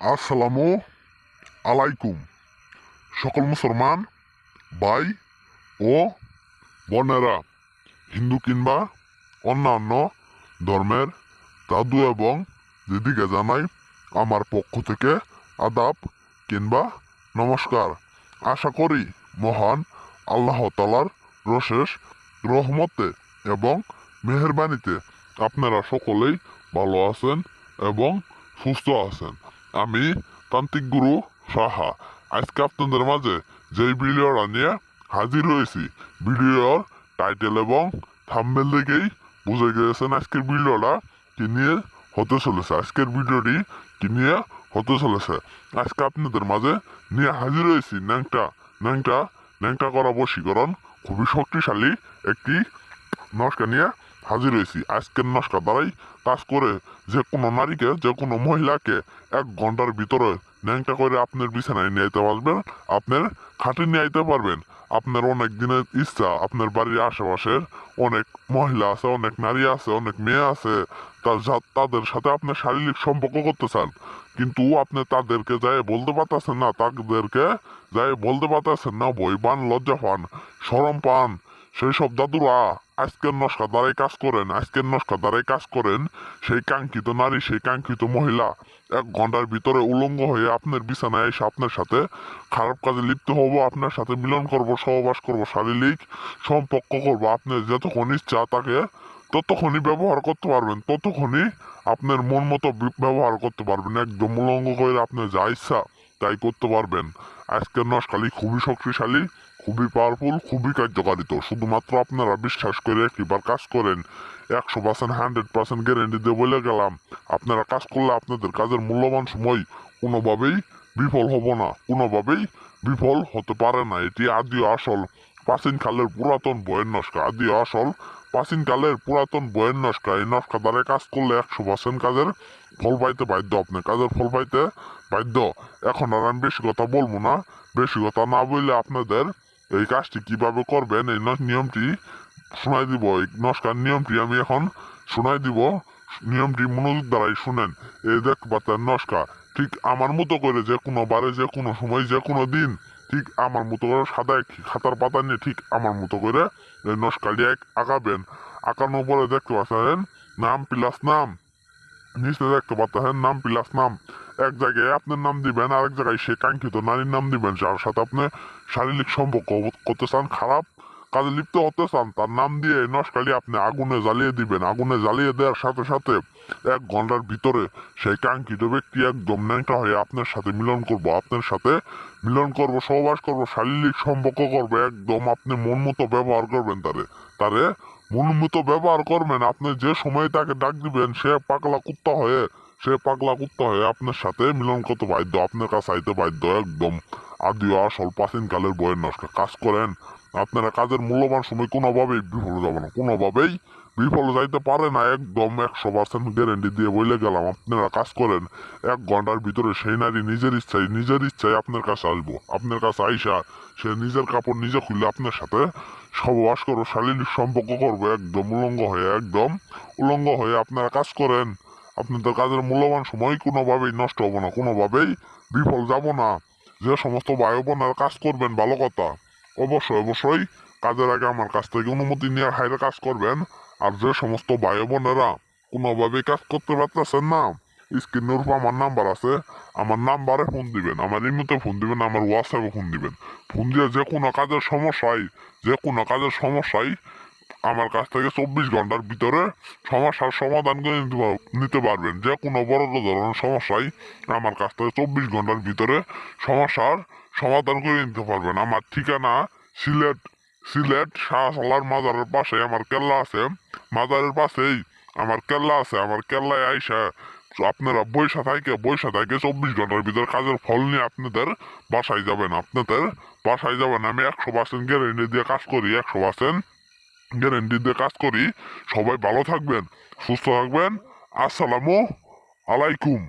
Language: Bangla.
আসসালামু আলাইকুম। সকল মুসলমান, ভাই ও বোনেরা, হিন্দু কিংবা অন্যান্য ধর্মের দাদু এবং দিদিকে জানাই আমার পক্ষ থেকে আদাব কিংবা নমস্কার। আশা করি মহান আল্লাহ তালার রশেষ রহমতে এবং মেহরবানিতে আপনারা সকলেই ভালো আছেন এবং সুস্থ আছেন। আমি তান্ত্রিক গুরু সাহা, আজকে আপনাদের মাঝে যেই ভিডিওটা নিয়ে হাজির হয়েছি, ভিডিওর টাইটেল এবং থাম্বেল দেখেই বুঝে গিয়েছেন আজকের ভিডিওটা কি নিয়ে হতে চলেছে, আজকের ভিডিওটি কি নিয়ে হতে চলেছে। আজকে আপনাদের মাঝে নিয়ে হাজির হয়েছি ন্যাংটা ন্যাংটা ন্যাংটা করা বশীকরণ, খুবই শক্তিশালী একটি নস্কা নিয়ে হাজির হয়েছি। আজকের নস্কা দ্বারাই কাজ করে যে কোনো নারীকে, যে কোনো মহিলাকে এক ঘণ্টার ভিতরে ন্যাংটা করে আপনার বিছানায় নিয়ে যেতে পারবেন, আপনার খাটে নিয়ে যেতে পারবেন। আপনার অনেক দিনের ইচ্ছা, আপনার বাড়ির আশেপাশের অনেক মহিলা আছে, অনেক নারী আছে, অনেক মেয়ে আছে, তার তাদের সাথে আপনি শারীরিক সম্পর্ক করতে চান। কিন্তু আপনি তাদেরকে যাই বলতে পারতেছেন না, তাদেরকে যাই বলতে পারতেছেন না বই পান, লজ্জা পান সরম পান সেই সব দাদুরা আজকের নস্কা দ্বারাই কাজ করেন, আজকের নস্কা দ্বারাই কাজ করেন, সেই কাঙ্ক্ষিত নারী, সেই কাঙ্ক্ষিত মহিলা এক ঘণ্টার ভিতরে উলঙ্গ হয়ে আপনার বিছানায় এসে আপনার সাথে খারাপ কাজে লিপ্ত হব, আপনার সাথে মিলন করব, সহবাস করব, শারীরিক সম্পর্ক করব, আপনার যতক্ষণ ইচ্ছা তাকে ততক্ষণই ব্যবহার করতে পারবেন, ততক্ষণই আপনার মন মতো ব্যবহার করতে পারবেন, একদম উলঙ্গ করে আপনার যা ইচ্ছা তাই করতে পারবেন। আজকের নস্কালি খুবই শক্তিশালী খুবই পাওয়ারফুল খুবই কার্যকারিত। শুধুমাত্র আপনারা বিশ্বাস করে একবার কাজ করেন। একশো পার্সেন্ট হান্ড্রেড পার্সেন্ট গ্যারেন্টি দিয়ে বলে গেলাম, আপনারা কাজ করলে আপনাদের কাজের মূল্যবান সময় কোনোভাবেই বিফল হব না, কোনোভাবেই বিফল হতে পারে না। এটি আদি আসল, প্রাচীন কালের পুরাতন বইয়ের নস্কা। আদি আসল, প্রাচীন কালের পুরাতন বইয়ের নস্কা। এই নস্কা দ্বারা কাজ করলে একশো পার্সেন্ট কাজের ফল পাইতে বাধ্য, আপনি কাজের ফল পাইতে বাধ্য। এখন আর আমি বেশি কথা বলব না। বেশি কথা না বললে আপনাদের এই কাজটি কীভাবে করবেন, এই নিয়মটি শোনাই দিব। এই নস্কার নিয়মটি আমি এখন শোনাই দিব। নিয়মটি মনোযোগ দ্বারাই শুনেন। এই দেখ পাচ্ছেন নস্কা ঠিক আমার মতো করে যে কোনো বারে, যে কোনো সময়, যে কোনো দিন, ঠিক আমার মতো করে সাদা এক খাতার পাতা নিয়ে ঠিক আমার মতো করে এই নস্কাটি এক আঁকাবেন। আঁকানোর পরে দেখতে পাচ্ছেন, নাম প্লাস নাম, নিচে দেখতে পাচ্ছেন, নাম প্লাস নাম। এক জায়গায় আপনার নাম দিবেন, আরেক জায়গায় সে কাঙ্ক্ষিত নারীর নাম দিবেন, যার সাথে আপনি শারীরিক সম্পর্ক করতে চান খারাপ কাজে লিপ্ত হতে চান তার নাম দিয়ে নস্কালি আপনি আগুনে জ্বালিয়ে দিবেন। আগুনে জ্বালিয়ে দেওয়ার সাথে সাথে এক ঘণ্টার ভিতরে সেই কাঙ্ক্ষিত ব্যক্তি একদম ন্যাংটা হয়ে আপনার সাথে মিলন করব, আপনার সাথে মিলন করব, সহবাস করব, শারীরিক সম্পর্ক করবে, একদম আপনি মন মতো ব্যবহার করবেন তারে। তারে মন মতো ব্যবহার করবেন, আপনি যে সময় তাকে ডাক দিবেন, সে পাগলা কুত্তা হয়ে সে পাগলা কুত্তা হয়ে আপনার সাথে মিলন করতে বাধ্য, আপনার কাছে আইতে বাধ্য একদম। আদি ও আসল প্রাচীন কালের বইয়ের নষ্ট কাজ করেন। আপনারা কাজের মূল্যবান সময় কোনোভাবেই বিফল যাবে না, কোনোভাবেই বিফল যাইতে পারে না, একদম একশো পার্সেন্ট গ্যারেন্টি দিয়ে বলে গেলাম, আপনারা কাজ করেন। এক ঘণ্টার ভিতরে সেই নারী নিজের ইচ্ছায় নিজের ইচ্ছায় আপনার কাছে আসব। আপনার কাছে আইসা সে নিজের কাপড় নিজে খুললে আপনার সাথে সহবাস করব শারীরিক সম্পর্ক করব, একদম উলঙ্গ হয়ে, একদম উলঙ্গ হয়ে আপনারা কাজ করেন। আপনাদের কাজের মূল্যবান সময় কোনোভাবেই নষ্ট হব না, কোনোভাবেই বিফল যাব না। যে সমস্ত ভাই বোনেরা কাজ করবেন, ভালো কথা। অবশ্যই অবশ্যই কাজের আগে আমার কাছ থেকে অনুমতি নিয়ে হাইরে কাজ করবেন। আর যে সমস্ত ভাই বোনেরা কোনোভাবেই কাজ করতে পারতেছেন না স্ক্রিনের উপর আমার নাম্বার আছে। আমার নাম্বারে ফোন দিবেন, আমার ইমুতে ফোন দিবেন, আমার হোয়াটসঅ্যাপে ফোন দিবেন। ফোন দিয়ে যে কোনো কাজের সমস্যায় যে কোনো কাজের সমস্যায় আমার কাছ থেকে চব্বিশ ঘণ্টার ভিতরে সমস্যার সমাধান করে নিতে পার- নিতে পারবেন। যে কোনো বড় ধরনের সমস্যায় আমার কাছ থেকে চব্বিশ ঘণ্টার ভিতরে সমস্যার সমাধান করে নিতে পারবেন। আমার ঠিকানা সিলেট সিলেট শাহসালার মাজারের পাশে আমার কেল্লা আছে। মাজারের পাশেই আমার কেল্লা আছে। আমার কেল্লায় আইসা আপনারা বৈশা থাকে বৈশা থাকে চব্বিশ ঘণ্টার ভিতরে কাজের ফল নিয়ে আপনাদের বাসায় যাবেন। আপনাদের বাসায় যাবেন, আমি একশো পার্সেন্ট গ্যারেন্টি দিয়ে কাজ করি, একশো পার্সেন্ট গ্যারেন্টি দিয়ে কাজ করি সবাই ভালো থাকবেন সুস্থ থাকবেন। আসসালামু আলাইকুম।